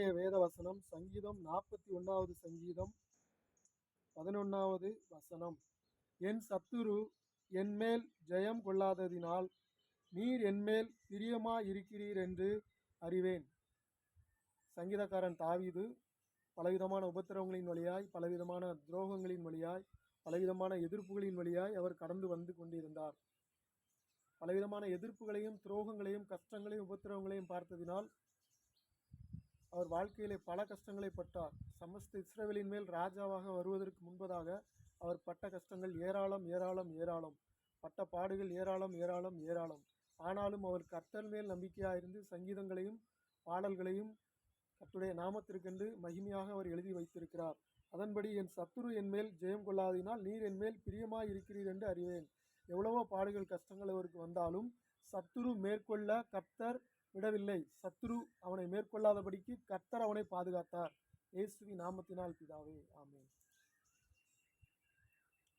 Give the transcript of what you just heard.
இன்றைய வேத வசனம் சங்கீதம் நாற்பத்தி ஒன்றாவது சங்கீதம் பதினொன்றாவது வசனம். என் சத்துரு என்மேல் ஜெயம் கொள்ளாததினால் நீர் என்மேல் பிரியமாயிருக்கிறீர் என்று அறிவேன். சங்கீதக்காரன் தாவிது பலவிதமான உபத்திரவங்களின் வழியாய் பலவிதமான துரோகங்களின் வழியாய் பலவிதமான எதிர்ப்புகளின் வழியாய் அவர் கடந்து வந்து கொண்டிருந்தார். பலவிதமான எதிர்ப்புகளையும் துரோகங்களையும் கஷ்டங்களையும் உபத்திரவங்களையும் பார்த்ததினால் அவர் வாழ்க்கையிலே பல கஷ்டங்களை பட்டார். சமஸ்த இஸ்ரவேலின் மேல் ராஜாவாக வருவதற்கு முன்பதாக அவர் பட்ட கஷ்டங்கள் ஏராளம் ஏராளம் ஏராளம். பட்ட பாடுகள் ஏராளம் ஏராளம் ஏராளம். ஆனாலும் அவர் கர்த்தர் மேல் நம்பிக்கையாக இருந்து சங்கீதங்களையும் பாடல்களையும் கத்துடைய நாமத்திற்கென்று மகிமையாக அவர் எழுதி வைத்திருக்கிறார். அதன்படி என் சத்துரு என் மேல் ஜெயம் கொள்ளாதினால் நீர் என் மேல் பிரியமாய் இருக்கிறீர் என்று அறிவேன். எவ்வளவோ பாடுகள் கஷ்டங்கள் அவருக்கு வந்தாலும் சத்துரு மேற்கொள்ள கர்த்தர் விடவில்லை. சத்ரு அவனை மேற்கொள்ளாதபடிக்கு கர்த்தர் அவனை பாதுகாத்தார். இயேசுவி நாமத்தினால் பிதாவே ஆமேன்.